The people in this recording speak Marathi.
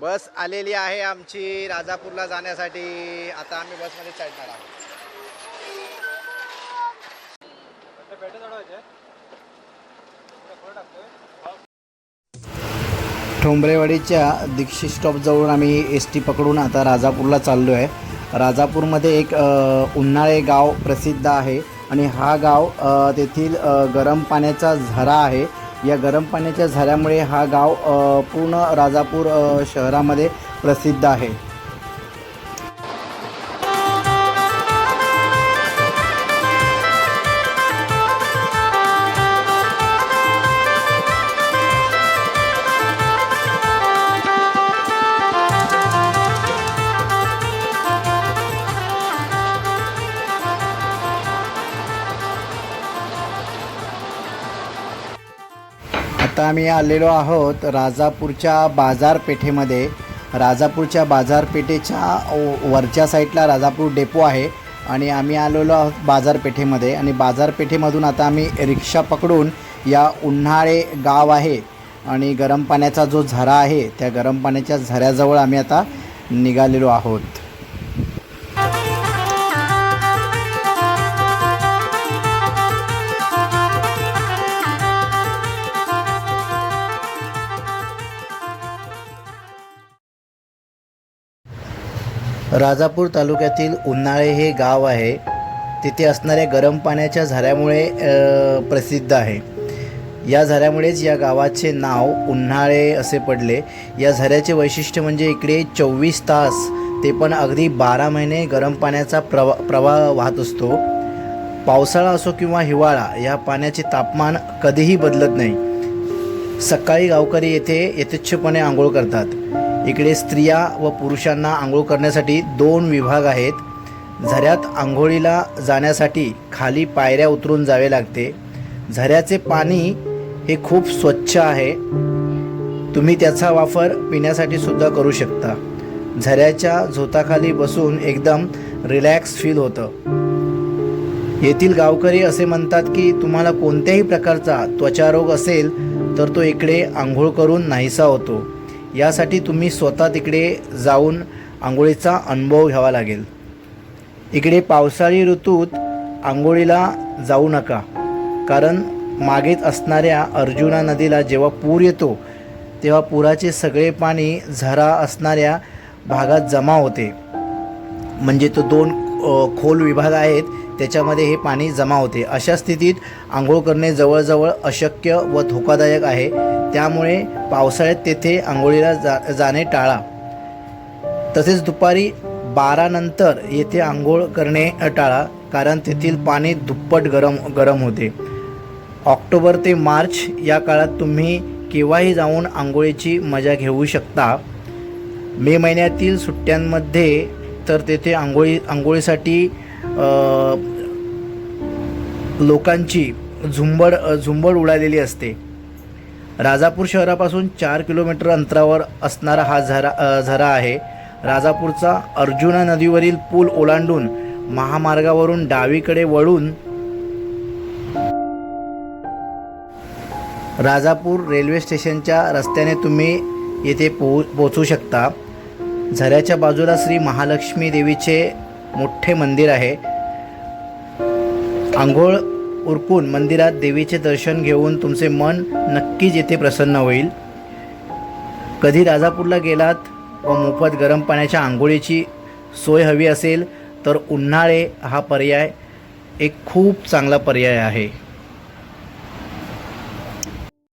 बस आलेली आहे आमची राजापूरला जाण्यासाठी. आता आम्ही बसमध्ये चढणार आहोत. ठोंबरेवाडीच्या दीक्षित स्टॉपजवळून आम्ही एस टी पकडून आता राजापूरला चाललो आहे राजापूरमध्ये एक उन्हाळे गाव प्रसिद्ध आहे आणि हा गाव तेथील गरम पाण्याचा झरा आहे. या गरम पाण्याच्या झऱ्यामुळे हा गाव पूर्ण राजापूर शहरामध्ये प्रसिद्ध आहे. आता आम्ही आलेलो आहोत राजापूरच्या बाजारपेठेमध्ये. राजापूरच्या बाजारपेठेच्या व- वरच्या साईडला राजापूर डेपो आहे आणि आम्ही आलेलो आहोत बाजारपेठेमध्ये. आणि बाजारपेठेमधून आता आम्ही रिक्षा पकडून या उन्हाळे गाव आहे आणि गरम पाण्याचा जो झरा आहे त्या गरम पाण्याच्या झऱ्याजवळ आम्ही आता निघालेलो आहोत. राजापूर तालुक्यातील उन्हाळे हे गाव आहे. तिथे असणाऱ्या गरम पाण्याच्या झऱ्यामुळे प्रसिद्ध आहे. या झऱ्यामुळेच या गावाचे नाव उन्हाळे असे पडले. या झऱ्याचे वैशिष्ट्य म्हणजे इकडे चोवीस तास ते पण अगदी बारा महिने गरम पाण्याचा प्रवा प्रवाह वाहत असतो. पावसाळा असो किंवा हिवाळा या पाण्याचे तापमान कधीही बदलत नाही. सकाळी गावकरी येथे यथेच्छपणे आंघोळ करतात. इकडे स्त्रिया व पुरुषांना आंघोळ करण्यासाठी दोन विभाग आहेत. झऱ्यात आंघोळीला जाण्यासाठी खाली पायऱ्या उतरून जावे लागते. झऱ्याचे पाणी हे खूप स्वच्छ आहे. तुम्ही त्याचा वापर पिण्यासाठी सुद्धा करू शकता. झऱ्याच्या झोताखाली बसून एकदम रिलॅक्स फील होतं. येथील गावकरी असे म्हणतात की तुम्हाला कोणत्याही प्रकारचा त्वचारोग असेल तर तो इकडे आंघोळ करून नाहीसा होतो. यासाठी तुम्ही स्वतः तिकडे जाऊन आंघोळीचा अनुभव घ्यावा लागेल. इकडे पावसाळी ऋतूत आंघोळीला जाऊ नका कारण मागेच असणाऱ्या अर्जुना नदीला जेव्हा पूर येतो तेव्हा पुराचे सगळे पाणी झरा असणाऱ्या भागात जमा होते. म्हणजे तो दोन खोल विभाग आहेत त्याच्यामध्ये हे पाणी जमा होते. अशा स्थितीत आंघोळ करणे जवळजवळ अशक्य व धोकादायक आहे. त्यामुळे पावसाळ्यात तेथे आंघोळीला जा जाणे टाळा. तसेच दुपारी बारानंतर येथे आंघोळ करणे टाळा कारण तेथील पाणी दुप्पट गरम गरम होते. ऑक्टोबर ते मार्च या काळात तुम्ही केव्हाही जाऊन आंघोळीची मजा घेऊ शकता. मे महिन्यातील सुट्ट्यांमध्ये तर तेथे आंघोळी आंघोळीसाठी लोकांची झुंबड झुंबड उडालेली असते. राजापूर शहरापासून चार किलोमीटर अंतरावर असणारा हा झरा झरा आहे. राजापूरचा अर्जुना नदीवरील पूल ओलांडून महामार्गावरून डावीकडे वळून राजापूर रेल्वे स्टेशनच्या रस्त्याने तुम्ही येथे पोहो पोचू शकता. झऱ्याच्या बाजूला श्री महालक्ष्मी देवीचे मोठे मंदिर आहे. आंघोळ उरकून मंदिरात देवीचे दर्शन घेऊन तुमचे मन नक्कीच येथे प्रसन्न होईल. कधी राजापूरला गेलात व मोफत गरम पाण्याच्या आंघोळीची सोय हवी असेल तर उन्हाळे हा पर्याय एक खूप चांगला पर्याय आहे.